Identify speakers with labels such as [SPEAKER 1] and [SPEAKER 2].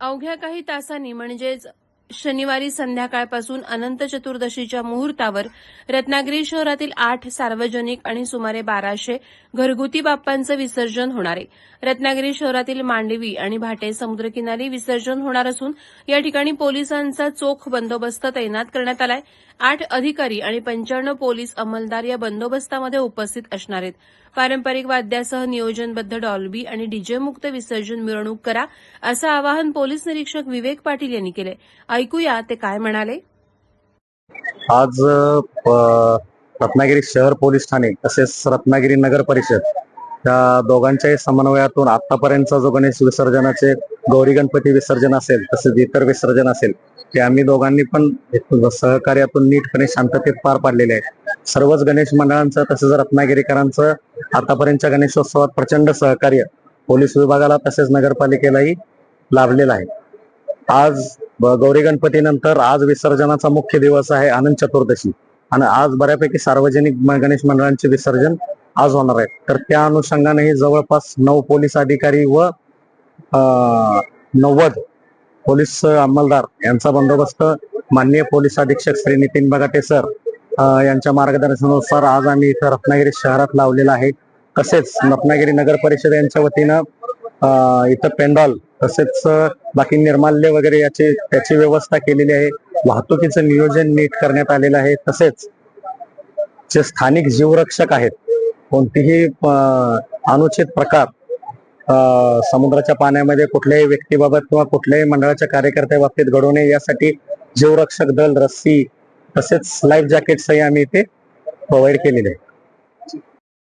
[SPEAKER 1] अवघ्या काही तासांनी म्हणजेच शनिवारी संध्याकाळपासून अनंत चतुर्दशीच्या मुहूर्तावर रत्नागिरी शहरातील आठ सार्वजनिक आणि सुमारे बाराशे घरगुती बाप्पांचं विसर्जन होणार आहे. रत्नागिरी शहरातील मांडवी आणि भाटे समुद्रकिनारी विसर्जन होणार असून या ठिकाणी पोलिसांचा चोख बंदोबस्त तैनात करण्यात आलाय. आठ अधिकारी आणि पंच्याण्णव पोलीस अंमलदार या बंदोबस्तामध्ये उपस्थित असणार आहेत. पारंपरिक वाद्यासह नियोजनबद्ध डॉल्बी आणि डीजे मुक्त विसर्जन मिरवणूक करा असं आवाहन पोलीस निरीक्षक विवेक पाटील यांनी केलंय. ऐकूया ते काय म्हणाले.
[SPEAKER 2] आज रत्नागिरी शहर पोलीस ठाणे तसेच रत्नागिरी नगर परिषद त्या दोघांच्याही समन्वयातून आतापर्यंतचा जो गणेश विसर्जनाचे गौरी गणपती विसर्जन असेल तसेच इतर विसर्जन असेल ते आम्ही दोघांनी पण सहकार्यातून नीटपणे शांततेत पार पाडलेले आहे. सर्वच गणेश मंडळांचं तसेच रत्नागिरीकरांचं आतापर्यंतच्या गणेशोत्सवात प्रचंड सहकार्य पोलीस विभागाला तसेच नगरपालिकेलाही लाभलेलं आहे. आज ब- गौरी गणपतीनंतर आज विसर्जनाचा मुख्य दिवस आहे अनंत चतुर्दशी. आणि आज बऱ्यापैकी सार्वजनिक म- गणेश मंडळांचे विसर्जन आज होणार आहे. तर त्या अनुषंगानेही जवळपास नऊ पोलीस अधिकारी व नव्वद पोलीस अंमलदार यांचा बंदोबस्त माननीय पोलीस अधीक्षक श्री नितीन बगाटे सर यांच्या मार्गदर्शनानुसार आज आम्ही इथं रत्नागिरी शहरात लावलेला आहे. तसेच रत्नागिरी नगर परिषद यांच्या वतीनं इथं पेंडॉल तसेच बाकी निर्माल्य वगैरे याची त्याची व्यवस्था केलेली आहे. वाहतुकीचं नियोजन नीट करण्यात आलेलं आहे. तसेच जे स्थानिक जीवरक्षक आहेत कोणतीही अनुचित प्रकार समुद्राच्या पाण्यामध्ये कुठल्याही व्यक्तीबाबत किंवा कुठल्याही मंडळाच्या कार्यकर्त्या बाबतीत घडू नये यासाठी जीवरक्षक दल रस्सी तसेच लाईफ जॅकेट्सही आम्ही इथे प्रोव्हाइड केलेले आहे